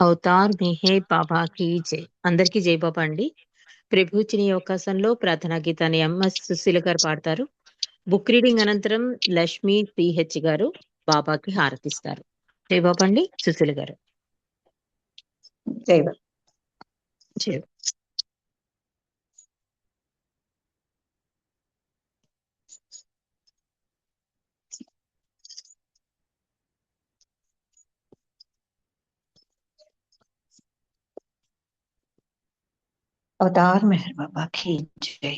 Avatar మెహే బాబాకి జై. అందరికీ జై బాబా అండి. ప్రభుచిని అవకాశంలో ప్రార్థనా గీతాన్ని ఎంఎస్ సుశీల గారు పాడతారు. బుక్ రీడింగ్ అనంతరం లక్ష్మి పిహెచ్ గారు బాబాకి హారతిస్తారు. జై బాబా అండి సుశీల గారు. జై బాబా. జై అవతార్ మెహర్ బాబా ఖీ జై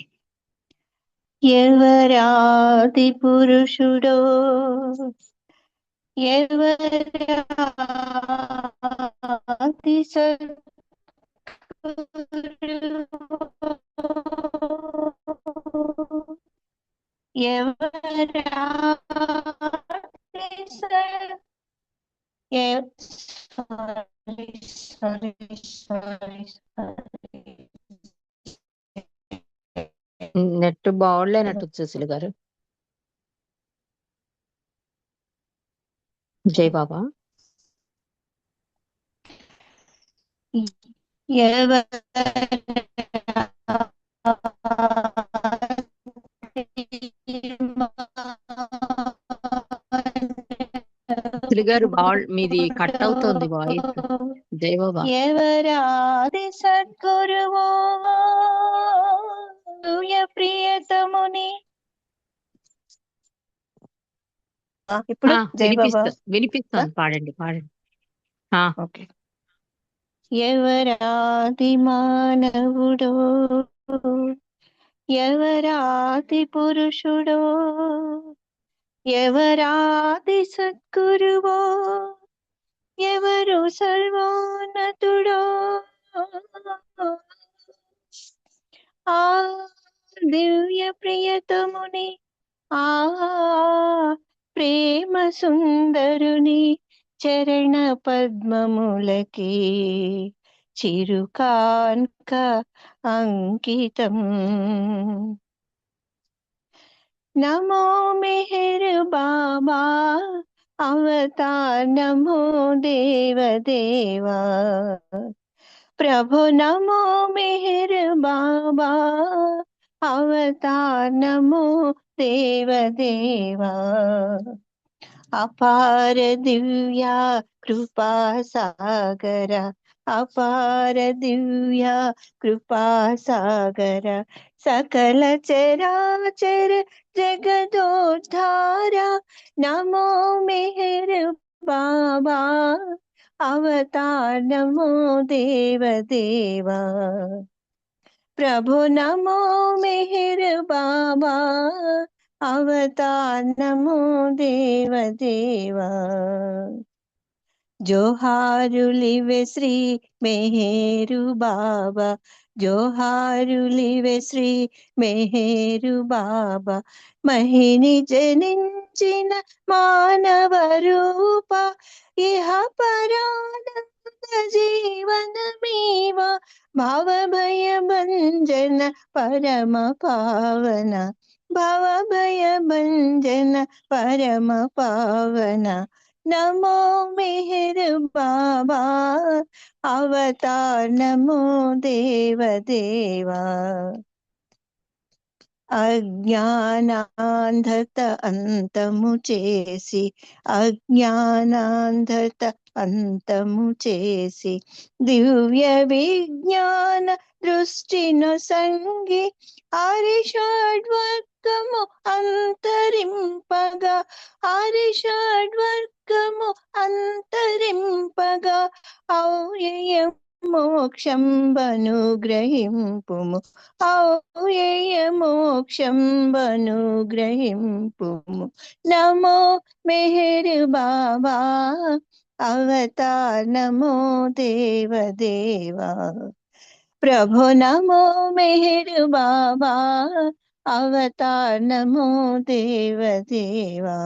ఎవరాది పురుషుడో ఎవరాది సద్గురువో ఎవరాది స- ఎ- sorry sorry sorry sorry net బాగోలేనట్టు Sushila garu. జై బాబా. గారు మీది కట్ అవుతోంది వాయిస్. జై బాబా. ఎవరాది ఇప్పుడు వినిపిస్తుంది పాడండి పాడండి. ఓకే. ఎవరాది మానవుడో ఎవరాది పురుషుడో ఎవరాది సద్గురువో ఎవరు సర్వోన్నతుడో. ఆ దివ్య ప్రియతముని ఆ ప్రేమ సుందరుని చరణ పద్మములకి చిరుకాన్క అంకితం నమో మెహర్ బాబా అవతార్ నమో దేవ దేవా ప్రభు నమో మెహర్ బాబా అవతార్ నమో దేవ దేవా అపార దివ్య కృపా సాగర అపార దివ్య కృపా సాగర సకల చరాచర జగదోద్ధార నమో మెహర్ బాబా అవతార్ నమో దేవ దేవా ప్రభు నమో మెహర్ బాబా దేవదేవా జోహారులివే శ్రీ మెహేరు బాబా. జోహారులివే శ్రీ మెహేరు బాబా. మహిని జనించిన మానవ రూప ఇహ పరానంద జీవనమీవ. భవ భయ భంజన పరమ పావన. భవ భయ భంజన పరమ పావన నమో మెహర్ బాబా అవతార్ నమో దేవ దేవా అజ్ఞానాంధత అంతము చేసి అజ్ఞానాంధత అంతము చేసి దివ్య విజ్ఞాన దృష్టిను సంగి ఆరిషాడ్వర్గము అంతరింపగా ఆరిషాడ్వర్గము అంతరింపగా ఔయ మోక్షం బను ఔయ మోక్షం బను నమో మెహరు బాబా అవతార్ నమో దేవదేవా. దేవా ప్రభు నమో మెహర్ బాబా అవతార్ నమో దేవ దేవా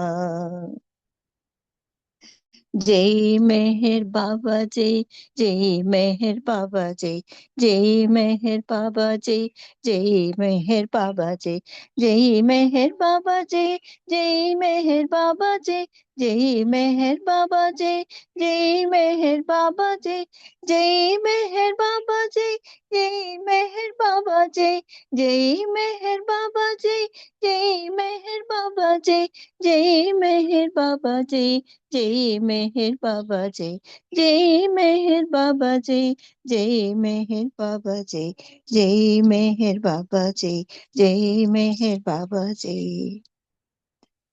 జై మెహర్ బాబా జై జై మెహర్ బాబా జై జై మెహర్ బాబా జై జై మెహర్ బాబా జై జై మెహర్ బాబా జై జై మెహర్ బాబా జై जय मेहर बाबा जय जय मेहर बाबा जय जय मेहर बाबा जय जय मेहर बाबा जय जय मेहर बाबा जय जय मेहर बाबा जय जय मेहर बाबा जय जय मेहर बाबा जय जय मेहर बाबा जय जय मेहर बाबा जय जय मेहर बाबा जय जय मेहर बाबा जय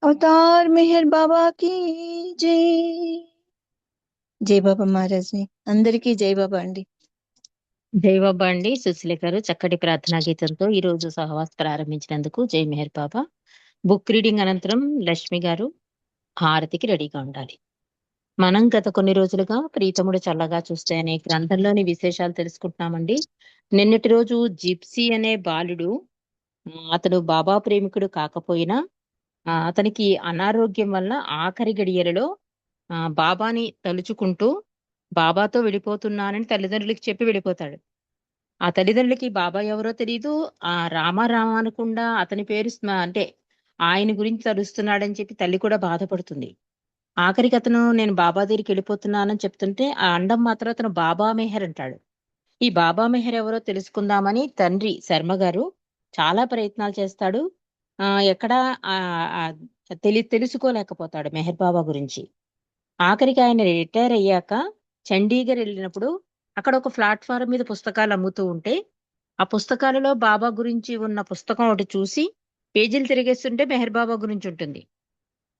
અવતાર మెహర్ బాబా కి జై జై బాబా మహారాజ్ అందరికీ జై బాబా అండి. జై బాబా అండి సుశీల గారు చక్కటి ప్రార్థనా గీతంతో ఈ రోజు సహవాస్ ప్రారంభించినందుకు జై మెహర్ బాబా. బుక్ రీడింగ్ అనంతరం లక్ష్మి గారు హారతికి రెడీగా ఉండాలి. మనం గత కొన్ని రోజులుగా ప్రీతముడు చల్లగా చూస్తే అనే గ్రంథంలోని విశేషాలు తెలుసుకుంటున్నామండి. నిన్నటి రోజు జిప్సీ అనే బాలుడు అతడు బాబా ప్రేమికుడు కాకపోయినా అతనికి అనారోగ్యం వల్ల ఆఖరి గడియలలో బాబాని తలుచుకుంటూ బాబాతో వెళ్ళిపోతున్నానని తల్లిదండ్రులకి చెప్పి వెళ్ళిపోతాడు. ఆ తల్లిదండ్రులకి బాబా ఎవరో తెలియదు ఆ రామ రామ అనకుండా అతని పేరు స్మ- అంటే ఆయన గురించి తలుస్తున్నాడని చెప్పి తల్లి కూడా బాధపడుతుంది. ఆఖరికి అతను నేను బాబా దగ్గరికి వెళ్ళిపోతున్నానని చెప్తుంటే ఆ అండం మాత్రం అతను బాబా మెహర్ అంటాడు. ఈ బాబా మెహర్ ఎవరో తెలుసుకుందామని తండ్రి శర్మ గారు చాలా ప్రయత్నాలు చేస్తాడు. ఆ ఎక్కడ తెలి తెలుసుకోలేకపోతాడు మెహర్ బాబా గురించి. ఆఖరికి ఆయన రిటైర్ అయ్యాక చండీగఢ్ వెళ్ళినప్పుడు అక్కడ ఒక ప్లాట్ఫారం మీద పుస్తకాలు అమ్ముతూ ఉంటే ఆ పుస్తకాలలో బాబా గురించి ఉన్న పుస్తకం ఒకటి చూసి పేజీలు తిరిగేస్తుంటే మెహర్ బాబా గురించి ఉంటుంది.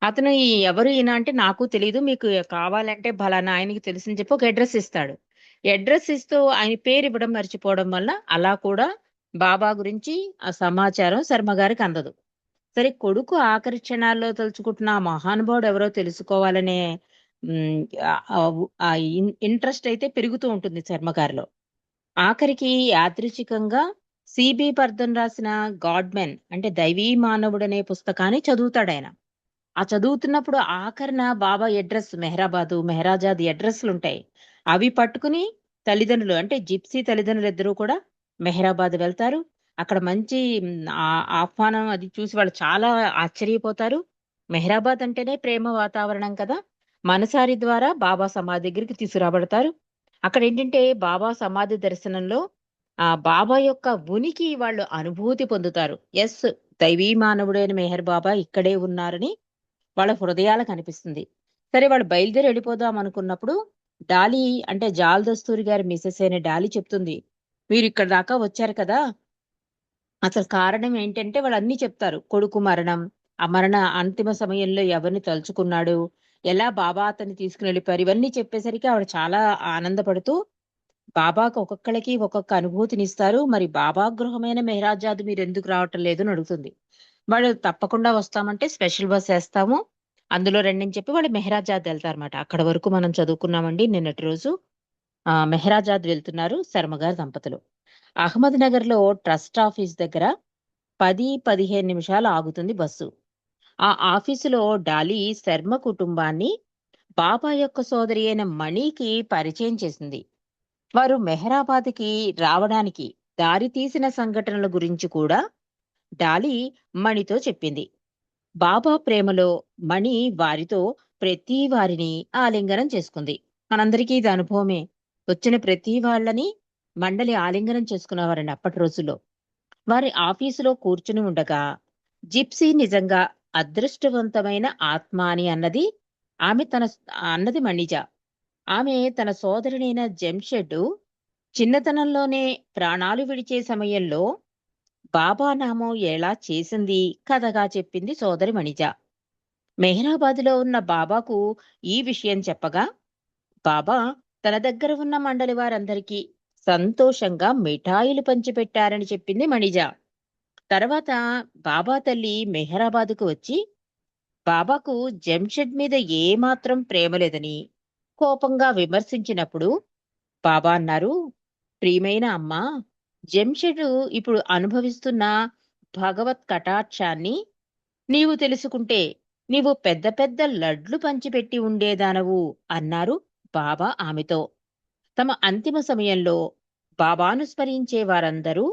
అతను ఈ ఎవరు ఈయన అంటే నాకు తెలియదు మీకు కావాలంటే బలానా ఆయనకి తెలుసని చెప్పి ఒక అడ్రస్ ఇస్తాడు. అడ్రస్ ఇస్తూ ఆయన పేరు ఇవ్వడం మర్చిపోవడం వల్ల అలా కూడా బాబా గురించి ఆ సమాచారం శర్మ గారికి అందదు. సరే కొడుకు ఆఖరి క్షణాల్లో తలుచుకుంటున్న ఆ మహానుభావుడు ఎవరో తెలుసుకోవాలనే ఇంట్రెస్ట్ అయితే పెరుగుతూ ఉంటుంది చర్మగారిలో ఆఖరికి యాదృచ్ఛికంగా సిబి పర్దన్ రాసిన గాడ్మెన్ అంటే దైవీ మానవుడు అనే పుస్తకాన్ని చదువుతాడు ఆయన ఆ చదువుతున్నప్పుడు ఆఖరిన బాబా అడ్రస్ మెహరాబాదు మెహరాజాద్ అడ్రస్లు ఉంటాయి. అవి పట్టుకుని తల్లిదండ్రులు అంటే జిప్సీ తల్లిదండ్రులు ఇద్దరూ కూడా మెహరాబాద్ వెళ్తారు. అక్కడ మంచి ఆ- ఆహ్వానం అది చూసి వాళ్ళు చాలా ఆశ్చర్యపోతారు. మెహరాబాద్ అంటేనే ప్రేమ వాతావరణం కదా. మనసారి ద్వారా బాబా సమాధి దగ్గరికి తీసుకురాబడతారు. అక్కడ ఏంటంటే బాబా సమాధి దర్శనంలో ఆ బాబా యొక్క ఉనికి వాళ్ళు అనుభూతి పొందుతారు. ఎస్ దైవీ మానవుడైన మెహర్ బాబా ఇక్కడే ఉన్నారని వాళ్ళ హృదయాలకు అనిపిస్తుంది. సరే వాళ్ళు బయలుదేరి వెళ్ళిపోదాం అనుకున్నప్పుడు డాలీ అంటే జాల్ దస్తూరి గారి మిసెస్ అయిన డాలీ చెప్తుంది మీరు ఇక్కడ దాకా వచ్చారు కదా అసలు కారణం ఏంటంటే వాళ్ళు అన్ని చెప్తారు. కొడుకు మరణం ఆ మరణ అంతిమ సమయంలో ఎవరిని తలుచుకున్నాడు ఎలా బాబా అతన్ని తీసుకుని వెళ్ళిపోయారు ఇవన్నీ చెప్పేసరికి ఆవిడ చాలా ఆనందపడుతూ బాబాకు ఒక్కొక్కళ్ళకి ఒక్కొక్క అనుభూతిని ఇస్తారు. మరి బాబా గృహమైన మెహరాజాద్ మీరు ఎందుకు రావటం లేదు అని అడుగుతుంది. వాళ్ళు తప్పకుండా వస్తామంటే స్పెషల్ బస్ వేస్తాము. అందులో రండి అని చెప్పి వాళ్ళు మెహరాజాద్ వెళ్తారన్నమాట. అక్కడ వరకు మనం చదువుకున్నామండి. నిన్నటి రోజు ఆ మెహరాజాద్ వెళ్తున్నారు శర్మగారి దంపతులు. అహ్మద్ నగర్లో ట్రస్ట్ ఆఫీస్ దగ్గర పది పదిహేను నిమిషాలు ఆగుతుంది బస్సు. ఆ ఆఫీసులో డాలీ శర్మ కుటుంబాన్ని బాబా యొక్క సోదరి అయిన మణికి పరిచయం చేసింది. వారు మెహరాబాద్కి రావడానికి దారి తీసిన సంఘటనల గురించి కూడా డాలీ మణితో చెప్పింది. బాబా ప్రేమలో మణి వారితో ప్రతి వారిని ఆలింగనం చేసుకుంది. మనందరికీ ఇది అనుభవమే. వచ్చిన ప్రతి వాళ్ళని మండలి ఆలింగనం చేసుకునేవారని అప్పటి రోజుల్లో. వారి ఆఫీసులో కూర్చుని ఉండగా జిప్సీ నిజంగా అదృష్టవంతమైన ఆత్మ అని అన్నది ఆమె తన అన్నది మణిజ. ఆమె తన సోదరుడైన జంషెడ్ చిన్నతనంలోనే ప్రాణాలు విడిచే సమయంలో బాబా నామం ఎలా చేసింది కథగా చెప్పింది సోదరి మణిజ. మెహరాబాదులో ఉన్న బాబాకు ఈ విషయం చెప్పగా బాబా తన దగ్గర ఉన్న మండలి వారందరికీ సంతోషంగా మిఠాయిలు పంచిపెట్టారని చెప్పింది మణిజ. తర్వాత బాబా తల్లి మెహరాబాద్కు వచ్చి బాబాకు జంషెడ్ మీద ఏమాత్రం ప్రేమ లేదని కోపంగా విమర్శించినప్పుడు బాబా అన్నారు ప్రియమైన అమ్మ జంషెడ్ ఇప్పుడు అనుభవిస్తున్న భగవత్ కటాక్షాన్ని నీవు తెలుసుకుంటే నీవు పెద్ద పెద్ద లడ్లు పంచిపెట్టి ఉండేదానవు అన్నారు బాబా ఆమెతో. తమ అంతిమ సమయంలో బాబాను స్మరించే వారందరూ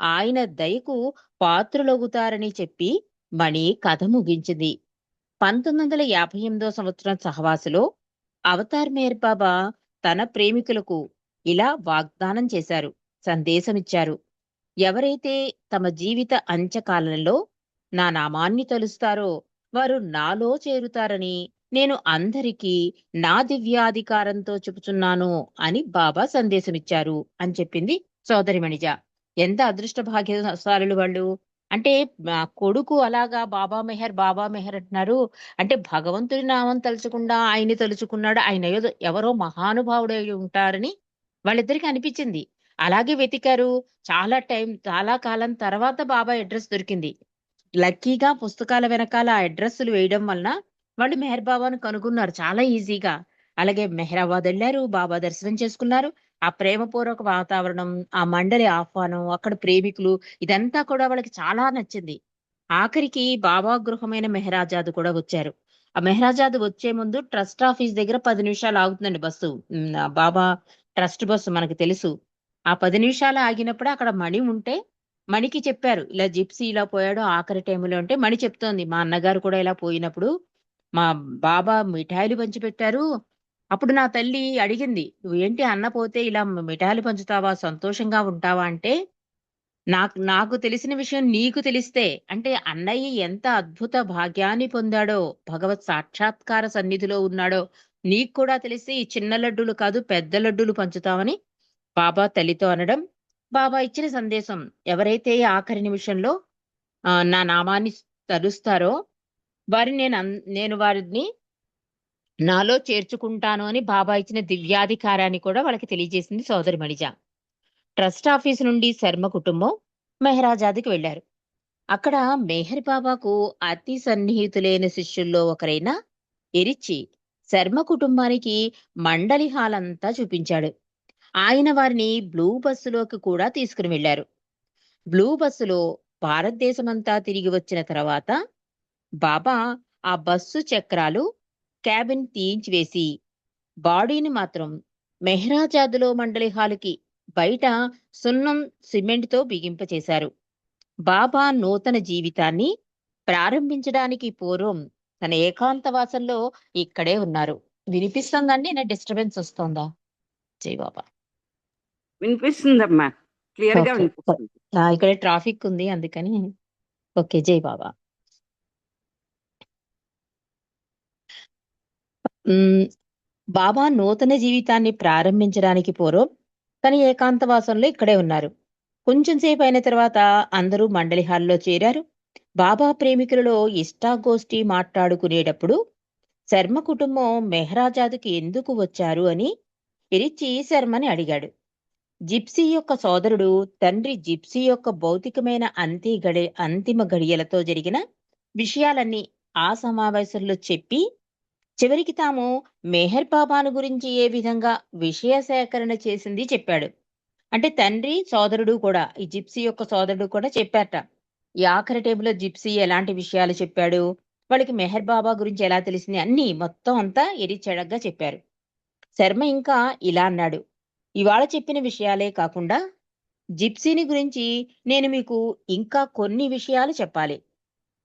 ఆయన దయకు పాత్రులవుతారని చెప్పి మణి కథ ముగించింది. పంతొమ్మిది వందల యాభై ఎనిమిదో సంవత్సరం సహవాసులో అవతార్ మేర్ బాబా తన ప్రేమికులకు ఇలా వాగ్దానం చేశారు సందేశమిచ్చారు. ఎవరైతే తమ జీవిత అంత్యకాలంలో నా నామాన్ని తలుస్తారో వారు నాలో చేరుతారని నేను అందరికీ నా దివ్యాధికారంతో చెబుతున్నాను అని బాబా సందేశమిచ్చారు అని చెప్పింది సోదరి మణిజ ఎంత అదృష్ట భాగ్యశాలులు వాళ్ళు. అంటే కొడుకు అలాగా బాబా మెహర్ బాబా మెహర్ అంటున్నారు. అంటే భగవంతుడి నామం తలుచుకుండా ఆయన్ని తలుచుకున్నాడు. ఆయన ఏదో ఎవరో మహానుభావుడై ఉంటారని వాళ్ళిద్దరికి అనిపించింది. అలాగే వెతికారు. చాలా టైం చాలా కాలం తర్వాత బాబా అడ్రస్ దొరికింది. లక్కీగా పుస్తకాల వెనకాల ఆ అడ్రస్లు వేయడం వలన వాళ్ళు మెహర్ బాబాను కనుగొన్నారు. చాలా ఈజీగా. అలాగే మెహరాబాద్ వెళ్ళారు బాబా దర్శనం చేసుకున్నారు. ఆ ప్రేమపూర్వక వాతావరణం ఆ మండలి ఆహ్వానం అక్కడ ప్రేమికులు ఇదంతా కూడా వాళ్ళకి చాలా నచ్చింది. ఆఖరికి బాబా గృహమైన మెహరాజాద్ కూడా వచ్చారు. ఆ మెహరాజాద్ వచ్చే ముందు ట్రస్ట్ ఆఫీస్ దగ్గర పది నిమిషాలు ఆగుతుందండి బస్సు. బాబా ట్రస్ట్ బస్సు మనకు తెలుసు. ఆ పది నిమిషాలు ఆగినప్పుడు అక్కడ మణి ఉంటే మణికి చెప్పారు ఇలా జిప్సీ ఇలా పోయాడు ఆఖరి టైంలో అంటే మణి చెప్తోంది. మా అన్నగారు కూడా ఇలా పోయినప్పుడు మా బాబా మిఠాయిలు పంచిపెట్టారు. అప్పుడు నా తల్లి అడిగింది నువ్వేంటి అన్న పోతే ఇలా మిఠాయిలు పంచుతావా? సంతోషంగా ఉంటావా? అంటే నాకు నాకు తెలిసిన విషయం నీకు తెలిస్తే. అంటే అన్నయ్య ఎంత అద్భుత భాగ్యాన్ని పొందాడో భగవత్ సాక్షాత్కార సన్నిధిలో ఉన్నాడో నీకు కూడా తెలిస్తే ఈ చిన్న లడ్డూలు కాదు పెద్ద లడ్డూలు పంచుతామని బాబా తల్లితో అనడం బాబా ఇచ్చిన సందేశం ఎవరైతే ఆఖరి నిమిషంలో నా నామాన్ని తరుస్తారో వారిని నేను నేను వారిని నాలో చేర్చుకుంటాను అని బాబా ఇచ్చిన దివ్యాధికారాన్ని కూడా వాళ్ళకి తెలియజేసింది సోదరి మణిజ. ట్రస్ట్ ఆఫీస్ నుండి శర్మ కుటుంబం మెహరాజాదికి వెళ్ళారు అక్కడ మెహర్ బాబాకు అతి సన్నిహితులైన శిష్యుల్లో ఒకరైన ఎరిచి శర్మ కుటుంబానికి మండలి హాల్ అంతా చూపించాడు. ఆయన వారిని బ్లూ బస్సులోకి కూడా తీసుకుని వెళ్ళారు బ్లూ బస్సులో భారతదేశమంతా తిరిగి వచ్చిన తర్వాత బాబా ఆ బస్సు చక్రాలు క్యాబిన్ తీయించివేసి బాడీని మాత్రం మెహ్రాజాదులో మండలి హాలుకి బయట సున్నం సిమెంట్తో బిగింపచేశారు. బాబా నూతన జీవితాన్ని ప్రారంభించడానికి పూర్వం తన ఏకాంతవాసంలో ఇక్కడే ఉన్నారు. వినిపిస్తుందండి? నా డిస్టర్బెన్స్ వస్తుందా? జై బాబా. వినిపిస్తుందమ్మా. క్లియర్గా ఇక్కడ ట్రాఫిక్ ఉంది అందుకని. ఓకే జై బాబా. బాబా నూతన జీవితాన్ని ప్రారంభించడానికి పూర్వం తన ఏకాంతవాసంలో ఇక్కడే ఉన్నారు. కొంచెం సేపు అయిన తర్వాత అందరూ మండలి హాల్లో చేరారు. బాబా ప్రేమికులలో ఇష్టాగోష్ఠి మాట్లాడుకునేటప్పుడు శర్మ కుటుంబం మెహరాజాదుకి ఎందుకు వచ్చారు అని ఇరిచి శర్మని అడిగాడు. జిప్సీ యొక్క సోదరుడు తండ్రి జిప్సీ యొక్క భౌతికమైన అంతి గడి అంతిమ గడియలతో జరిగిన విషయాలన్నీ ఆ సమావేశంలో చెప్పి చివరికి తాము మెహర్ బాబాను గురించి ఏ విధంగా విషయ సేకరణ చేసింది చెప్పాడు. అంటే తండ్రి సోదరుడు కూడా ఈ జిప్సీ యొక్క సోదరుడు కూడా చెప్పారట. ఈ ఆఖరి టైంలో జిప్సీ ఎలాంటి విషయాలు చెప్పాడు వాళ్ళకి మెహర్ బాబా గురించి ఎలా తెలిసింది అన్ని మొత్తం అంతా ఎరిచెడగ్గా చెప్పారు. శర్మ ఇంకా ఇలా అన్నాడు. ఇవాళ చెప్పిన విషయాలే కాకుండా జిప్సీని గురించి నేను మీకు ఇంకా కొన్ని విషయాలు చెప్పాలి.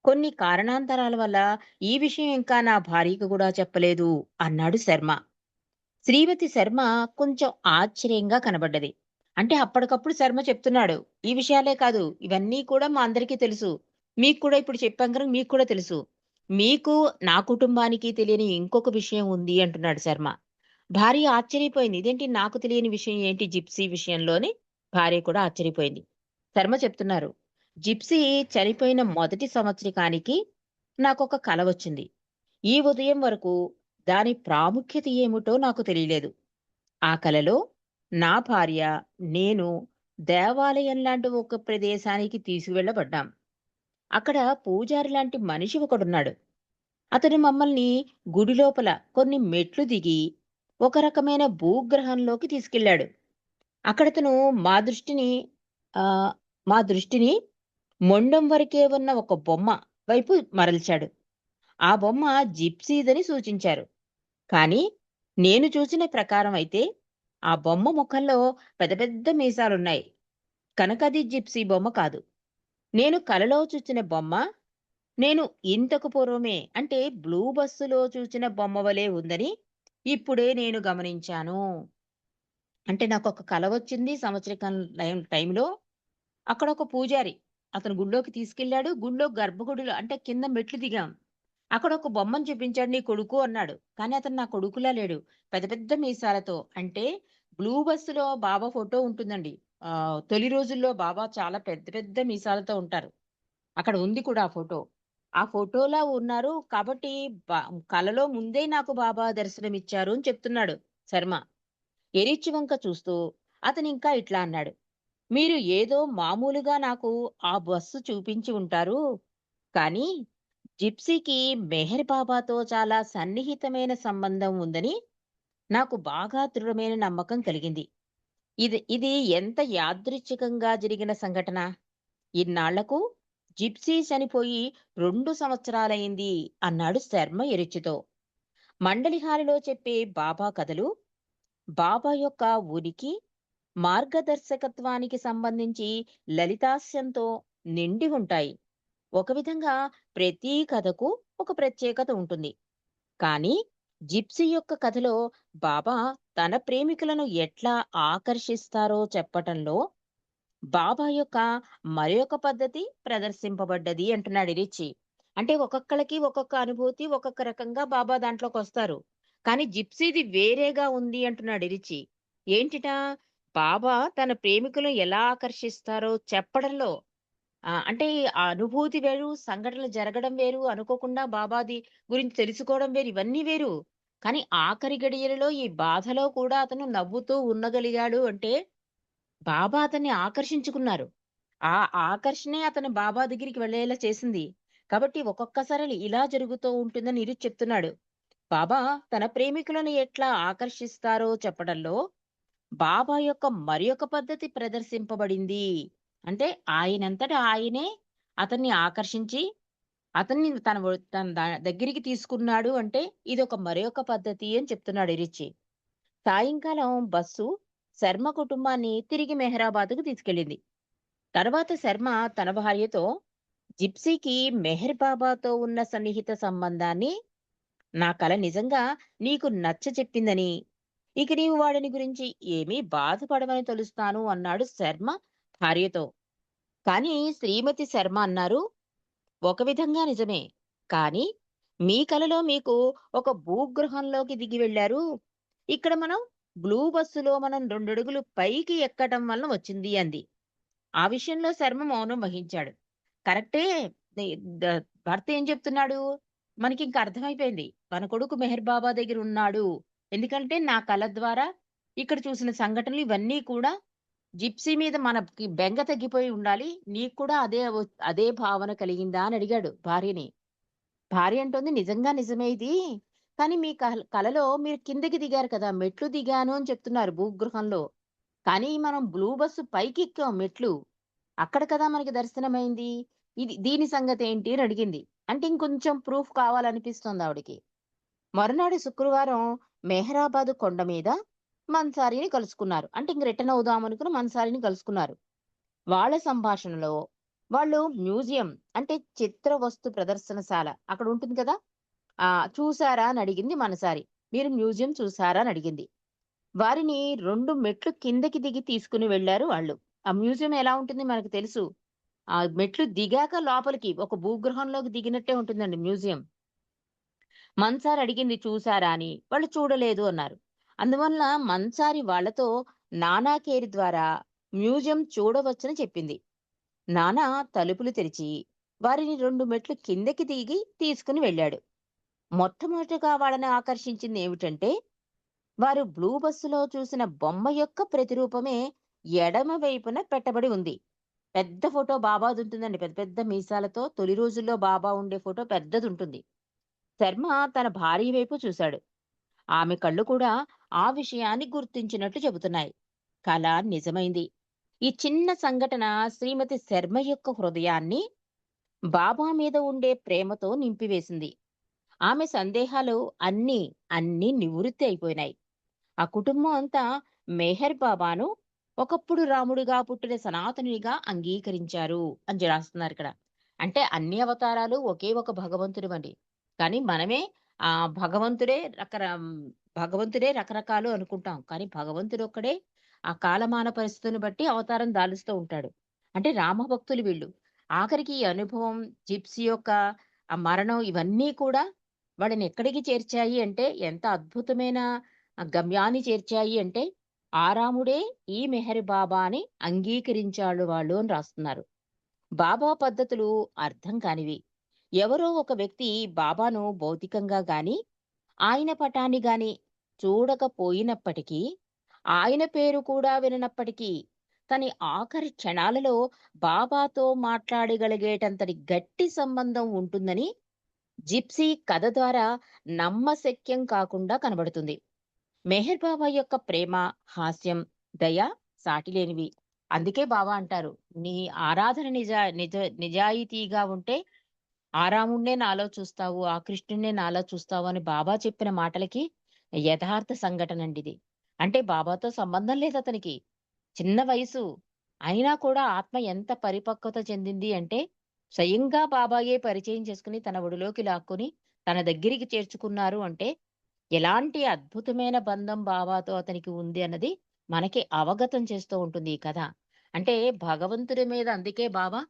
కొన్ని కారణాంతరాల వల్ల ఈ విషయం ఇంకా నా భార్యకు కూడా చెప్పలేదు అన్నాడు శర్మ. శ్రీమతి శర్మ కొంచెం ఆశ్చర్యంగా కనబడ్డది. అంటే అప్పటికప్పుడు శర్మ చెప్తున్నాడు ఈ విషయాలే కాదు ఇవన్నీ కూడా మా అందరికీ తెలుసు. మీకు కూడా ఇప్పుడు చెప్పాం కనుక మీకు కూడా తెలుసు. మీకు నా కుటుంబానికి తెలియని ఇంకొక విషయం ఉంది అంటున్నాడు శర్మ. భార్య ఆశ్చర్యపోయింది. ఇదేంటి నాకు తెలియని విషయం ఏంటి జిప్సీ విషయంలోని? భార్య కూడా ఆశ్చర్యపోయింది. శర్మ చెప్తున్నారు జిప్సీ చనిపోయిన మొదటి సంవత్సరికానికి నాకొక కల వచ్చింది. ఈ ఉదయం వరకు దాని ప్రాముఖ్యత ఏమిటో నాకు తెలియలేదు. ఆ కలలో నా భార్య నేను దేవాలయం లాంటి ఒక ప్రదేశానికి తీసుకువెళ్ళబడ్డాం. అక్కడ పూజారి లాంటి మనిషి ఒకడున్నాడు. అతను మమ్మల్ని గుడి లోపల కొన్ని మెట్లు దిగి ఒక రకమైన భూగ్రహంలోకి తీసుకెళ్ళాడు. అక్కడతను మా దృష్టిని మా దృష్టిని మొండం వరకే ఉన్న ఒక బొమ్మ వైపు మరల్చాడు. ఆ బొమ్మ జిప్సీదని సూచించారు. కానీ నేను చూసిన ప్రకారం అయితే ఆ బొమ్మ ముఖంలో పెద్ద పెద్ద మీసాలున్నాయి. కనకది జిప్సీ బొమ్మ కాదు. నేను కలలో చూసిన బొమ్మ నేను ఇంతకు పూర్వమే అంటే బ్లూ బస్సులో చూసిన బొమ్మ వలె ఉందని ఇప్పుడే నేను గమనించాను. అంటే నాకు ఒక కల వచ్చింది సంవత్సరకాలం టైం టైంలో. అక్కడ ఒక పూజారి అతను గుళ్ళోకి తీసుకెళ్ళాడు. గుడిలో గర్భగుడిలో అంటే కింద మెట్లు దిగాం. అక్కడ ఒక బొమ్మను చూపించాడు నీ కొడుకు అన్నాడు. కానీ అతను నా కొడుకులా లేడు. పెద్ద పెద్ద మీసాలతో అంటే బ్లూ బస్సులో బాబా ఫోటో ఉంటుందండి. తొలి రోజుల్లో బాబా చాలా పెద్ద పెద్ద మీసాలతో ఉంటారు. అక్కడ ఉంది కూడా ఆ ఫోటో. ఆ ఫోటోలా ఉన్నారు కాబట్టి కలలో ముందే నాకు బాబా దర్శనం ఇచ్చారు అని చెప్తున్నాడు శర్మ. ఎరిచి వంక చూస్తూ అతనింకా ఇట్లా అన్నాడు. మీరు ఏదో మామూలుగా నాకు ఆ బస్సు చూపించి ఉంటారు. కానీ జిప్సీకి మెహర్ బాబాతో చాలా సన్నిహితమైన సంబంధం ఉందని నాకు బాగా దృఢమైన నమ్మకం కలిగింది. ఇది ఇది ఎంత యాదృచ్ఛికంగా జరిగిన సంఘటన. ఇన్నాళ్ళకు జిప్సీ చనిపోయి రెండు సంవత్సరాలైంది అన్నాడు శర్మ ఎరుచుతో మండలిహారిలో చెప్పే బాబా కథలు బాబా యొక్క ఉనికి, మార్గదర్శకత్వానికి సంబంధించి లలితాస్యంతో నిండి ఉంటాయి. ఒక విధంగా ప్రతి కథకు ఒక ప్రత్యేకత ఉంటుంది. కానీ జిప్సీ యొక్క కథలో బాబా తన ప్రేమికులను ఎట్లా ఆకర్షిస్తారో చెప్పటంలో బాబా యొక్క మరొక పద్ధతి ప్రదర్శింపబడ్డది అంటున్నాడు ఇరిచి. అంటే ఒక్కొక్కళ్ళకి ఒక్కొక్క అనుభూతి ఒక్కొక్క రకంగా బాబా దాంట్లోకి వస్తారు కానీ జిప్సీది వేరేగా ఉంది అంటున్నాడు ఇరిచి. ఏంటిటా బాబా తన ప్రేమికులను ఎలా ఆకర్షిస్తారో చెప్పడంలో. ఆ! అంటే ఆ అనుభూతి వేరు, సంఘటనలు జరగడం వేరు, అనుకోకుండా బాబాది గురించి తెలుసుకోవడం వేరు, ఇవన్నీ వేరు. కానీ ఆఖరి గడియలలో ఈ బాధలో కూడా అతను నవ్వుతూ ఉండగలిగాడు అంటే బాబా అతన్ని ఆకర్షించుకున్నారు. ఆ ఆకర్షణే అతను బాబా దగ్గరికి వెళ్ళేలా చేసింది. కాబట్టి ఒక్కొక్కసారి ఇలా జరుగుతూ ఉంటుందని ఇరిచి చెప్తున్నాడు. బాబా తన ప్రేమికులను ఎట్లా ఆకర్షిస్తారో చెప్పడంలో బాబా యొక్క మరియొక పద్ధతి ప్రదర్శింపబడింది. అంటే ఆయనంతట ఆయనే అతన్ని ఆకర్షించి అతన్ని తన తన దగ్గరికి తీసుకున్నాడు అంటే ఇదొక మరొక పద్ధతి అని చెప్తున్నాడు ఇరిచి. సాయంకాలం బస్సు శర్మ కుటుంబాన్ని తిరిగి మెహరాబాద్‌కు తీసుకెళ్ళింది. తర్వాత శర్మ తన భార్యతో జిప్సీకి మెహర్ బాబాతో ఉన్న సన్నిహిత సంబంధాన్ని నా కల నిజంగా నీకు నచ్చ చెప్పిందని ఇక నీవు వాడిని గురించి ఏమీ బాధపడవని తెలుస్తాను అన్నాడు శర్మ భార్యతో. కానీ శ్రీమతి శర్మ అన్నారు, ఒక విధంగా నిజమే. కానీ మీ కలలో మీకు ఒక భూగ్రహంలోకి దిగి వెళ్ళారు ఇక్కడ మనం బ్లూ బస్సులో మనం రెండడుగులు పైకి ఎక్కటం వలన వచ్చింది అంది. ఆ విషయంలో శర్మ మౌనం వహించాడు. కరెక్టే. భర్త ఏం చెప్తున్నాడు? మనకి ఇంకా అర్థమైపోయింది. మన కొడుకు మెహర్ బాబా దగ్గర ఉన్నాడు. ఎందుకంటే నా కల ద్వారా ఇక్కడ చూసిన సంఘటనలు ఇవన్నీ కూడా జిప్సీ మీద మనకి బెంగ తగ్గిపోయి ఉండాలి. నీకు కూడా అదే అదే భావన కలిగిందా అని అడిగాడు భార్యని. భార్య అంటోంది నిజంగా నిజమే ఇది. కానీ మీ కల్ కలలో మీరు కిందకి దిగారు కదా! మెట్లు దిగాను అని చెప్తున్నారు భూగృహంలో. కానీ మనం బ్లూ బస్సు పైకి ఎక్కాం మెట్లు. అక్కడ కదా మనకి దర్శనమైంది. ఇది దీని సంగతి ఏంటి అని అడిగింది. అంటే ఇంకొంచెం ప్రూఫ్ కావాలనిపిస్తోంది ఆవిడకి. మరునాడు శుక్రవారం మెహరాబాద్ కొండ మీద మన్సారిని కలుసుకున్నారు. అంటే ఇంక రిటర్న్ అవుదాం అనుకుని మన్సారిని కలుసుకున్నారు. వాళ్ళ సంభాషణలో వాళ్ళు మ్యూజియం అంటే చిత్ర వస్తు ప్రదర్శనశాల అక్కడ ఉంటుంది కదా! ఆ! చూసారా అని అడిగింది మనసారి. మీరు మ్యూజియం చూసారా అని అడిగింది. వారిని రెండు మెట్లు కిందకి దిగి తీసుకుని వెళ్ళారు వాళ్ళు. ఆ మ్యూజియం ఎలా ఉంటుంది మనకు తెలుసు. ఆ మెట్లు దిగాక లోపలికి ఒక భూగృహంలోకి దిగినట్టే ఉంటుందండి మ్యూజియం. మన్సార్ అడిగింది చూసారా అని. వాళ్ళు చూడలేదు అన్నారు. అందువల్ల మన్సారి వాళ్ళతో నానా కేర్ ద్వారా మ్యూజియం చూడవచ్చని చెప్పింది. నానా తలుపులు తెరిచి వారిని రెండు మెట్లు కిందకి దిగి తీసుకుని వెళ్ళాడు. మొట్టమొదటగా వాళ్ళని ఆకర్షించింది ఏమిటంటే వారు బ్లూ బస్సులో చూసిన బొమ్మ యొక్క ప్రతిరూపమే ఎడమ వైపున పెట్టబడి ఉంది. పెద్ద ఫోటో బాబాది ఉంటుందండి. పెద్ద పెద్ద మీసాలతో తొలి రోజుల్లో బాబా ఉండే ఫోటో పెద్దదుంటుంది. శర్మ తన భార్య వైపు చూశాడు. ఆమె కళ్ళు కూడా ఆ విషయాన్ని గుర్తించినట్లు చెబుతున్నాయి. కల నిజమైంది. ఈ చిన్న సంఘటన శ్రీమతి శర్మ యొక్క హృదయాన్ని బాబా మీద ఉండే ప్రేమతో నింపివేసింది. ఆమె సందేహాలు అన్నీ, అన్నీ నివృత్తి అయిపోయినాయి. ఆ కుటుంబం అంతా మెహర్ బాబాను ఒకప్పుడు రాముడిగా పుట్టిన సనాతనునిగా అంగీకరించారు అని రాస్తున్నారు ఇక్కడ అంటే అన్ని అవతారాలు ఒకే ఒక భగవంతుడివండి. కానీ మనమే ఆ భగవంతుడే రకర భగవంతుడే రకరకాలు అనుకుంటాం. కానీ భగవంతుడు ఒక్కడే ఆ కాలమాన పరిస్థితిని బట్టి అవతారం దాలుస్తూ ఉంటాడు. అంటే రామభక్తులు వీళ్ళు. ఆఖరికి ఈ అనుభవం, జిప్సీ యొక్క ఆ మరణం ఇవన్నీ కూడా వాళ్ళని ఎక్కడికి చేర్చాయి అంటే ఎంత అద్భుతమైన గమ్యాన్ని చేర్చాయి అంటే ఆరాముడే ఈ మెహరి బాబా అని అంగీకరించాడు వాళ్ళు అని రాస్తున్నారు. బాబా పద్ధతులు అర్థం కానివి. ఎవరో ఒక వ్యక్తి బాబాను భౌతికంగా గాని, ఆయన పటాన్ని గాని చూడకపోయినప్పటికీ, ఆయన పేరు కూడా విననప్పటికీ, తని ఆఖరి క్షణాలలో బాబాతో మాట్లాడగలిగేటంతటి గట్టి సంబంధం ఉంటుందని జిప్సీ కథ ద్వారా నమ్మశక్యం కాకుండా కనబడుతుంది. మెహర్ బాబా యొక్క ప్రేమ, హాస్యం, దయ సాటిలేనివి. అందుకే బాబా అంటారు, "నీ ఆరాధన నిజా నిజ నిజాయితీగా ఉంటే, ఆ రాముడినే నాలో చూస్తావు, ఆ కృష్ణుడినే నాలో చూస్తావు" అని బాబా చెప్పిన మాటలకి యథార్థ సంఘటనండిది. అంటే బాబాతో సంబంధం లేదు అతనికి చిన్న వయసు. అయినా కూడా ఆత్మ ఎంత పరిపక్వత చెందింది అంటే, స్వయంగా బాబాయే పరిచయం చేసుకుని తన ఒడిలోకి లాక్కుని తన దగ్గరికి చేర్చుకున్నారు అంటే, ఎలాంటి అద్భుతమైన బంధం బాబాతో అతనికి ఉంది అన్నది మనకి అవగతం చేస్తూ ఉంటుంది ఈ కథ. అంటే భగవంతుడి మీద అందుకే బాబా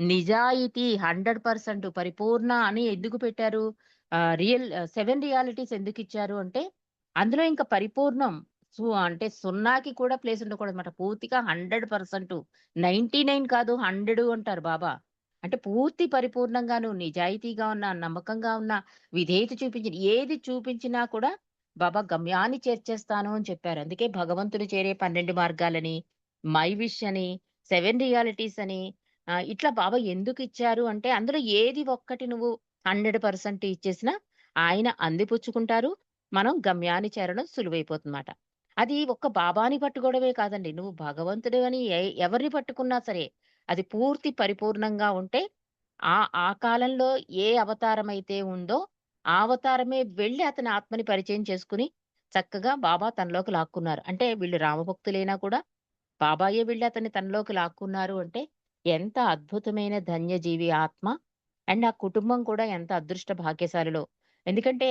నిజాయితీ 100% పరిపూర్ణ అని ఎందుకు పెట్టారు? రియల్ సెవెన్ రియాలిటీస్ ఎందుకు ఇచ్చారు అంటే, అందులో ఇంకా పరిపూర్ణం. అంటే సున్నాకి కూడా ప్లేస్ ఉండకూడదు అనమాట పూర్తిగా 100% 99 కాదు 100 అంటారు బాబా. అంటే పూర్తి పరిపూర్ణంగాను నిజాయితీగా ఉన్న, నమ్మకంగా ఉన్న, విధేయత చూపించిన ఏది చూపించినా కూడా బాబా గమ్యాన్ని చేర్చేస్తాను అని చెప్పారు. అందుకే భగవంతుడు చేరే 12 మార్గాలని, మై విష్ అని, సెవెన్ రియాలిటీస్ అని ఆహ్, ఇట్లా బాబా ఎందుకిచ్చారు అంటే, అందులో ఏది ఒక్కటి నువ్వు 100% ఇచ్చేసినా ఆయన అందిపుచ్చుకుంటారు. మనం గమ్యాన్ని చేరడం సులువైపోతుందన్నమాట. అది ఒక్క బాబాని పట్టుకోవడమే కాదండి. నువ్వు భగవంతుడివని ఎ ఎవరిని పట్టుకున్నా సరే, అది పూర్తి పరిపూర్ణంగా ఉంటే, ఆ ఆ కాలంలో ఏ అవతారమైతే ఉందో, ఆ అవతారమే వెళ్ళి అతని ఆత్మని పరిచయం చేసుకుని చక్కగా బాబా తనలోకి లాక్కున్నారు. అంటే వీళ్ళు రామభక్తులైనా కూడా, బాబాయే వెళ్ళి అతన్ని తనలోకి లాక్కున్నారు అంటే, ఎంత అద్భుతమైన ధన్యజీవి ఆత్మ. అండ్ ఆ కుటుంబం కూడా ఎంత అదృష్ట భాగ్యశాలలో ఎందుకంటే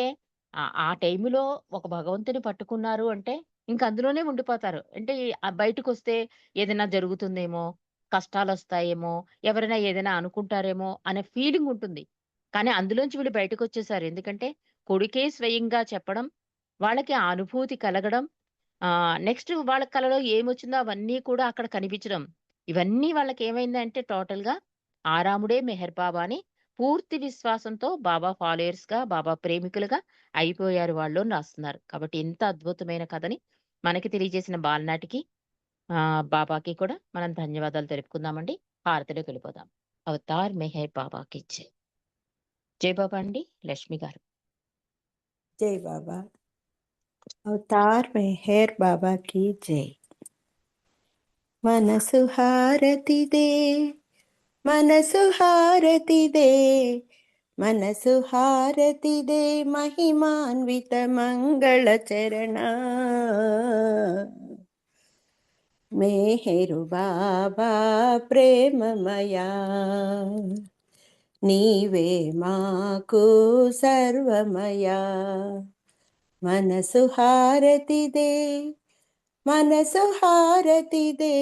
ఆ టైములో ఒక భగవంతుని పట్టుకున్నారు అంటే, ఇంక అందులోనే ఉండిపోతారు. అంటే బయటకు బయటకొస్తే ఏదైనా జరుగుతుందేమో, కష్టాలు వస్తాయేమో ఎవరైనా ఏదైనా అనుకుంటారేమో అనే ఫీలింగ్ ఉంటుంది. కానీ అందులోంచి వీళ్ళు బయటకొచ్చేసారు. ఎందుకంటే కొడుకే స్వయంగా చెప్పడం, వాళ్ళకి ఆ అనుభూతి కలగడం, ఆ నెక్స్ట్ వాళ్ళ కలలో ఏమొచ్చిందో అవన్నీ కూడా అక్కడ కనిపించడం. ఇవన్నీ వాళ్ళకి ఏమైందంటే టోటల్‌గా ఆరాముడే మెహర్ బాబా అని పూర్తి విశ్వాసంతో బాబా ఫాలోయర్స్గా బాబా ప్రేమికులుగా అయిపోయారు వాళ్ళు అని రాస్తున్నారు. కాబట్టి ఇంత అద్భుతమైన కథని మనకి తెలియజేసిన బాలనాటికి ఆ బాబాకి కూడా మనం ధన్యవాదాలు తెలుపుకుందామండి. హారతిలోకెళ్ళిపోదాం. అవతార్ మెహర్ బాబాకి జై. జై బాబా అండి. లక్ష్మి గారు. జై బాబా. అవతార్ మెహర్ బాబాకి జై. మనసు హారతిదే మనసు హారతిదే మనసు హారతిదే మహిమాన్విత మంగళ చరణ మేహెరు బాబా ప్రేమమయా నీవే మాకు సర్వమయా మనసు హారతిదే మనసు హారతిదే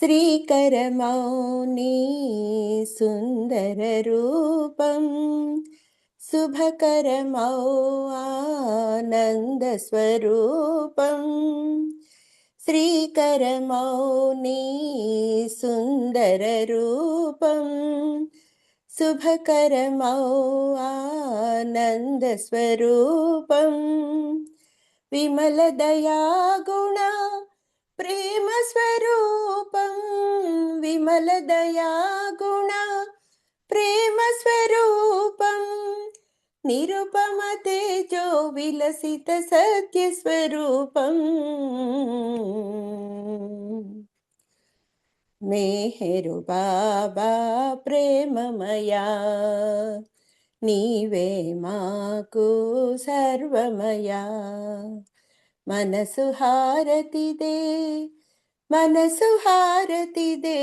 శ్రీకరమౌని సుందర రూపం శుభకరమౌ ఆనంద స్వరూపం. శ్రీకరమౌని సుందర రూపం शुभकरमौ आनन्दस्वरूपं विमलदयागुणा प्रेमस्वरूपं विमलदयागुणा प्रेमस्वरूपं निरुपमतेजो विलसितसत्यस्वरूपम् మేహెరు బాబా ప్రేమమయా. నీవే మాకు సర్వమయా. మనసు హారతిదే మనసు హారతిదే.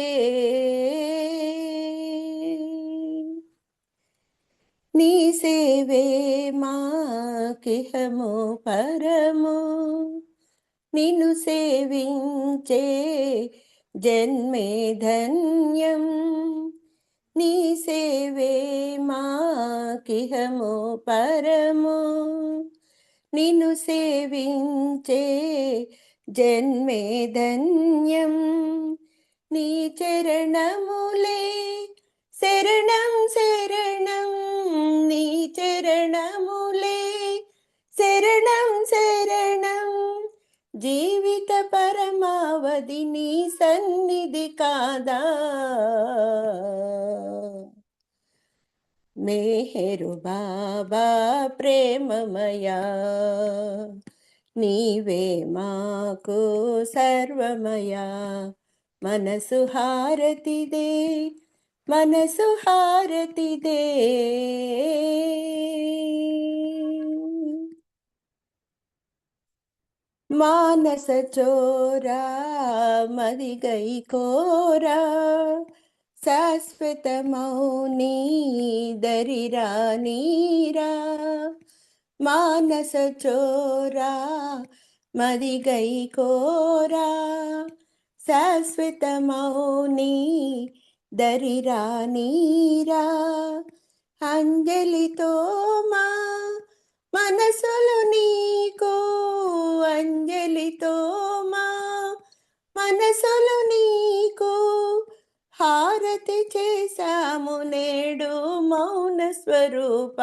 నీ సేవే మాకిహము పరము. నిన్ను సేవించే జన్మే ధన్యం. నీ సేవే మాకిహము పరము. నిన్ను సేవించే జన్మే ధన్యం. నీ చరణములే శరణం శరణం. నీ చరణములే శరణం శరణం. జీవిత పరమావధి నీ సన్నిధి కాదా మేహరు బాబా ప్రేమమయా నీవే మాకు సర్వమయా మనసు హారతిదే మనసు హారతిదే మానస చోరా మదిగై కోరా. శాశ్వత మౌని దరిరా నీరా మానస చోరా మదిగై కోరా. శాశ్వత మౌని దరిరా నీరా అంజలితో మా మనసులు నీకు అంజలితో మా మనసులు నీకు హారతి చేశాము నేడు మౌన స్వరూప.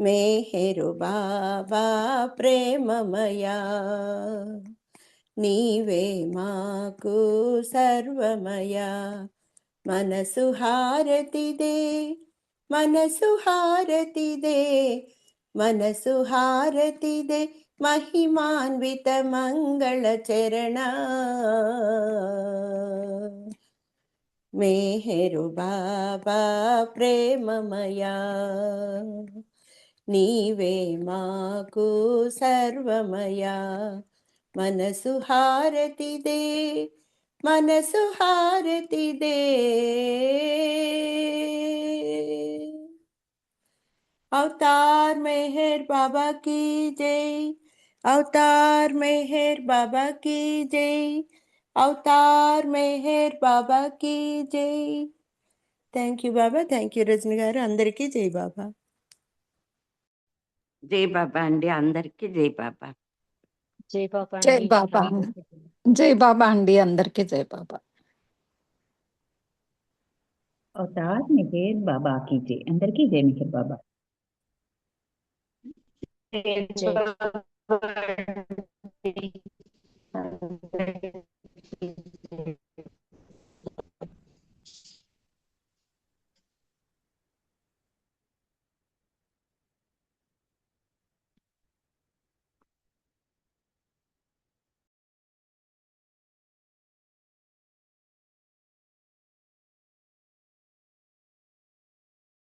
మేహెరు బాబా ప్రేమమయా నీవే మాకు సర్వమయా. మనసు హారతిదే మనసు హారతిదే మనసు హారతిదే మహిమాన్విత మంగళ చరణ మేహరు బాబా ప్రేమమయా నీవే మాకు సర్వమయా మనసు హారతిదే మనసు హారతిదే अवतार मेहर बाबा की जय अवतार मेहर बाबा की जय अवतार मेहर బాబా की జై thank you Baba thank you Rajani గారు అందరికీ జై బాబా జై బాబా అండి అందరికీ జై బాబా జై బాబా జై అండి. బాబా. జై బాబా అండి అందరికీ జై బాబా अवतार मेहर बाबा की जय अंदर की जय मेहर बाबा జై